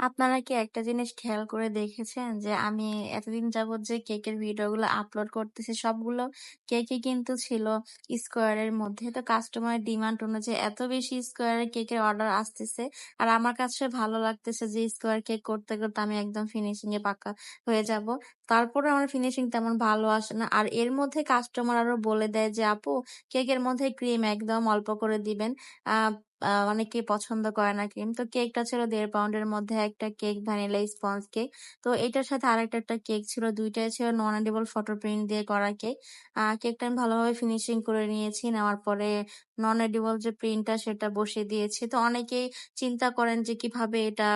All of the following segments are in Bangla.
আপনারা কি একটা জিনিস খেয়াল করে দেখেছেন? যে আমি এতদিন যাবৎ যে কেকের ভিডিওগুলো আপলোড করতেছি সবগুলো কেকই কিন্তু ছিল স্কোয়ার এর মধ্যে। তো কাস্টমারের ডিমান্ড অনুযায়ী এত বেশি স্কোয়ার এর কেকের অর্ডার আসতেছে। আর আমার কাছে ভালো লাগতেছে যে স্কোয়ার কেক করতে, করতে আমি একদম ফিনিশিং এ পাকা হয়ে যাব। তারপরেও আমার ফিনিশিং তেমন ভালো আসে না। আর এর মধ্যে কাস্টমার আরও বলে দেয় যে, "আপু কেকের মধ্যে ক্রিম একদম অল্প করে দিবেন।" আ আ, অনেকেই পছন্দ করে না ক্রিম। তো কেকটা ছিল ১.৫ পাউন্ডের মধ্যে একটা কেক, ভ্যানিলা স্পঞ্জ কেক। তো এটার সাথে আরেকটা একটা কেক ছিল। দুইটাই ছিল নন এডিবল ফটো প্রিন্ট দিয়ে করা কেক। কেকটা আমি ভালোভাবে ফিনিশিং করে নিয়েছি। নেওয়ার পরে নন এডিবল যে প্রিন্টটা সেটা বসিয়ে দিয়েছি। তো অনেকেই চিন্তা করেন যে কীভাবে এটা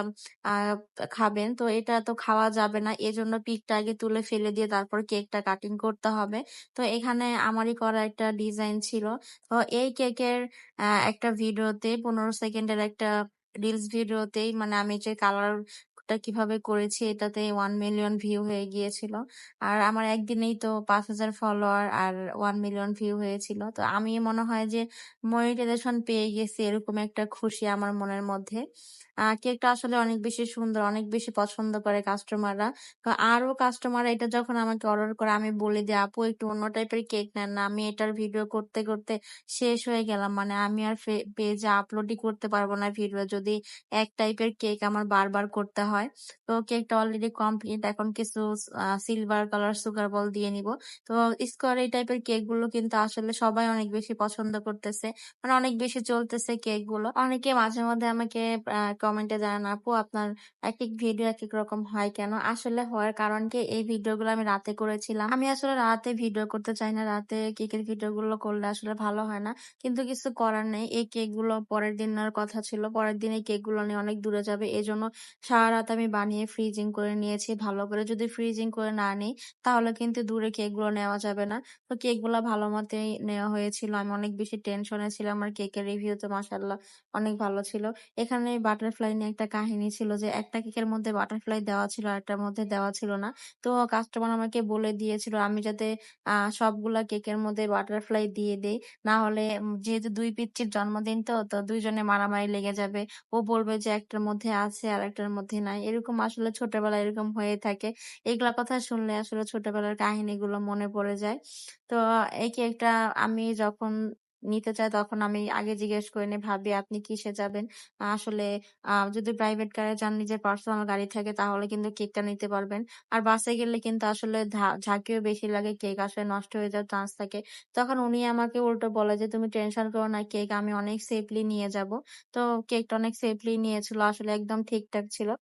খাবেন। তো এটা তো খাওয়া যাবে না। এজন্য পিকটা আগে তুলে ফেলে দিয়ে তারপর কেকটা কাটিং করতে হবে। তো এখানে আমারই করা একটা ডিজাইন ছিল। তো এই কেকের একটা ভিডিওতে ১৫ সেকেন্ডের একটা রিলস ভিডিওতেই মানে আমি যে কালারটা কীভাবে করেছি এটাতে ১ মিলিয়ন ভিউ হয়ে গিয়েছিল। আর আমার একদিনেই তো ৫০০০ ফলোয়ার আর ১ মিলিয়ন ভিউ হয়েছিল। তো আমি মনে হয় যে মনিটাইজেশন পেয়ে গেছি এরকম একটা খুশি আমার মনের মধ্যে। কেকটা আসলে অনেক বেশি সুন্দর, অনেক বেশি পছন্দ করে কাস্টমাররা। আরও কাস্টমাররা এটা যখন আমাকে অর্ডার করে আমি বলি যে, "আপু একটু অন্য টাইপের কেক নেন না।" আমি এটার ভিডিও করতে, করতে শেষ হয়ে গেলাম। মানে আমি আর পেজে আপলোডই করতে পারব না ভিডিও যদি এক টাইপের কেক আমার বারবার করতে হয়। তো কেকটা অলরেডি কমপ্লিট। এখন কিছু সিলভার কালার সুগার বল দিয়ে নিব। তো স্কোয়ার এই টাইপের কেকগুলো কিন্তু আসলে সবাই অনেক বেশি পছন্দ করতেছে। মানে অনেক বেশি চলতেছে কেকগুলো। অনেকে মাঝে মধ্যে আমাকে কমেন্টে জানান, "আপু আপনার একেক ভিডিও একেক রকম হয় কেন?" আসলে হওয়ার কারণ কি এই ভিডিওগুলো আমি রাতে করেছিলাম। আমি আসলে রাতে ভিডিও করতে চাই না। রাতে কেকের ভিডিও গুলো করলে আসলে ভালো হয় না। কিন্তু কিছু করার নেই। এই কেকগুলো পরের দিন নেওয়ার কথা ছিল। পরের দিন এই কেকগুলো নিয়ে অনেক দূরে যাবে। এই জন্য এজন্য সারারাত আমি বানিয়ে ফ্রিজিং করে নিয়েছি ভালো করে। যদি ফ্রিজিং করে না নিই তাহলে কিন্তু দূরে কেকগুলো নেওয়া যাবে না। তো কেকগুলা ভালো মতই নেওয়া হয়েছিল। আমি অনেক বেশি টেনশনে ছিলাম। আর কেকের রিভিউ তো মাশাআল্লাহ অনেক ভালো ছিল। এখানে বাটারফ্লাই নিয়ে একটা কাহিনী ছিল যে একটা কেকের মধ্যে বাটারফ্লাই দেওয়া ছিল আরেকটার মধ্যে দেওয়া ছিল না। তো কাস্টমার আমাকে বলে দিয়েছিল আমি যাতে সবগুলা কেকের মধ্যে বাটারফ্লাই দিয়ে দেই। না হলে যেহেতু ২ পিচ্চির জন্মদিন তো, তো দুইজনে মারামারি লেগে যাবে। ও বলবে যে একটার মধ্যে আছে আর একটার মধ্যে নাই। এরকম আসলে ছোটবেলায় এরকম হয়ে থাকে। এগুলা কথা শুনলে আসলে ছোটবেলার কাহিনীগুলো মনে পড়ে যায়। তো এই কেকটা আমি যখন নিতে চাই তখন আমি আগে জিজ্ঞেস করে নিই, "ভাবি আপনি কিসে যাবেন?" আসলে যদি প্রাইভেট কারে যান নিজের পার্সোনাল গাড়ি থাকে তাহলে কিন্তু কেকটা নিতে পারবেন। আর বাসে গেলে কিন্তু আসলে ঝাঁকিও বেশি লাগে। কেক আসলে নষ্ট হয়ে যাওয়ার চান্স থাকে। তখন উনি আমাকে উল্টো বলে যে, "তুমি টেনশন করো না। কেক আমি অনেক সেফলি নিয়ে যাব।" তো কেকটা অনেক সেফলি নিয়েছিল। আসলে একদম ঠিকঠাক ছিল।